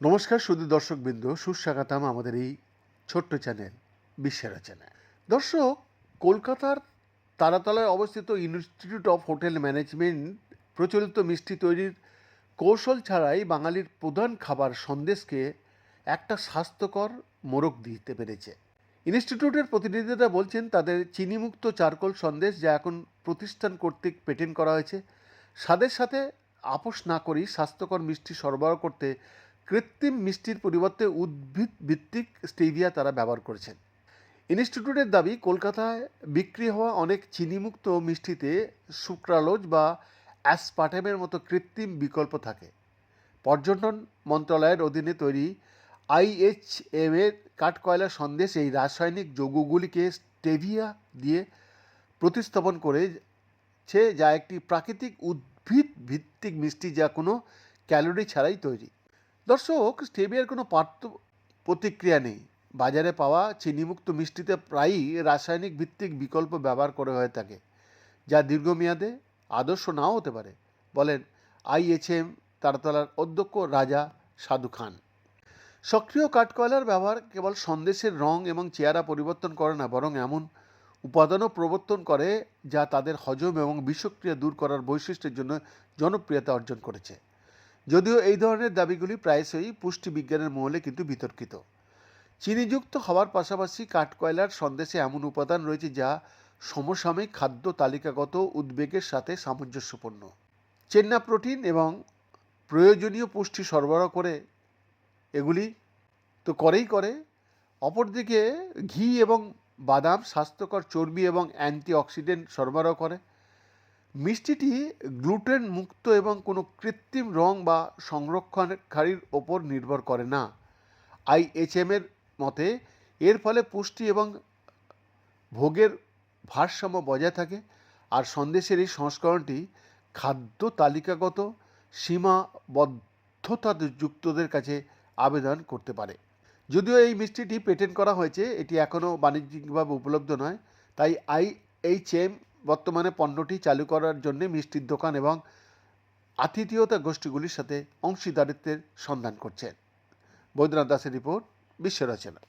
নমস্কার শুধু দর্শক দর্শকবৃন্দ, সুস্বাগতম আমাদের এই ছোট্ট চ্যানেল বিশ্বের রচনা দর্শক, কলকাতার তারাতলায় অবস্থিত ইনস্টিটিউট অফ হোটেল ম্যানেজমেন্ট প্রচলিত মিষ্টি তৈরির কৌশল ছাড়াই বাঙালির প্রধান খাবার সন্দেশকে একটা স্বাস্থ্যকর মোড়ক দিতে পেরেছে। ইনস্টিটিউটের প্রতিনিধিরা বলছেন, তাদের চিনিমুক্ত চারকোল সন্দেশ যা এখন প্রতিষ্ঠান কর্তৃক পেটেন্ট করা হয়েছে, স্বাদের সাথে আপোষ না করেই স্বাস্থ্যকর মিষ্টি সরবরাহ করতে কৃত্রিম মিষ্টির পরিবর্তে উদ্ভিদ ভিত্তিক স্টেভিয়া তারা ব্যবহার করেছেন। ইনস্টিটিউটের দাবি, কলকাতায় বিক্রি হওয়া অনেক চিনিমুক্ত মিষ্টিতে সুক্রালোজ বা অ্যাসপার্টামের মতো কৃত্রিম বিকল্প থাকে। পর্যটন মন্ত্রণালয়ের অধীনে তৈরি আইএইচএম এর কাঠকয়লা সন্দেশ এই রাসায়নিক যৌগগুলিকে স্টেভিয়া দিয়ে প্রতিস্থাপন করেছে, যা একটি প্রাকৃতিক উদ্ভিদ ভিত্তিক মিষ্টি যা কোনো ক্যালোরি ছাড়াই তৈরি। দর্শক, স্টেভিয়ার কোনো পার্থ প্রতিক্রিয়া নেই। বাজারে পাওয়া চিনিমুক্ত মিষ্টিতে প্রায়ই রাসায়নিক ভিত্তিক বিকল্প ব্যবহার করে হয়ে থাকে, যা দীর্ঘমেয়াদে আদর্শ নাও হতে পারে, বলেন আইএচএম তারতলার অধ্যক্ষ রাজা সাধু খান। সক্রিয় কাঠকয়লার ব্যবহার কেবল সন্দেশের রং এবং চেহারা পরিবর্তন করে না, বরং এমন উপাদানও প্রবর্তন করে যা তাদের হজম এবং বিষক্রিয়া দূর করার বৈশিষ্ট্যের জন্য জনপ্রিয়তা অর্জন করেছে। যদিও এই ধরনের দাবিগুলি প্রায়শই পুষ্টিবিজ্ঞানের মহলে কিন্তু বিতর্কিত। চিনিযুক্ত হওয়ার পাশাপাশি কাঠকয়লার সন্দেশে এমন উপাদান রয়েছে যা সমসাময়িক খাদ্য তালিকাগত উদ্বেগের সাথে সামঞ্জস্যপূর্ণ। চেন্না প্রোটিন এবং প্রয়োজনীয় পুষ্টি সরবরাহ করে এগুলি তো করেই করে। অপরদিকে ঘি এবং বাদাম স্বাস্থ্যকর চর্বি এবং অ্যান্টিঅক্সিডেন্ট সরবরাহ করে। মিষ্টিটি গ্লুটেন মুক্ত এবং কোনো কৃত্রিম রং বা সংরক্ষণকারীর ওপর নির্ভর করে না। আইএচএম এর মতে এর ফলে পুষ্টি এবং ভোগের ভারসাম্য বজায় থাকে আর সন্দেশের এই সংস্করণটি খাদ্য তালিকাগত সীমাবদ্ধতা যুক্তদের কাছে আবেদন করতে পারে। যদিও এই মিষ্টিটি পেটেন্ট করা হয়েছে, এটি এখনও বাণিজ্যিকভাবে উপলব্ধ নয়। তাই আইএইচএম বর্তমানে পণ্যটি চালু করার জন্য মিষ্টির দোকান এবং আতিথেয়তা গোষ্ঠীগুলির সাথে অংশীদারিত্বের সন্ধান করছেন বৈদ্যনাথ দাসের রিপোর্ট, বিশ্ব রচনা।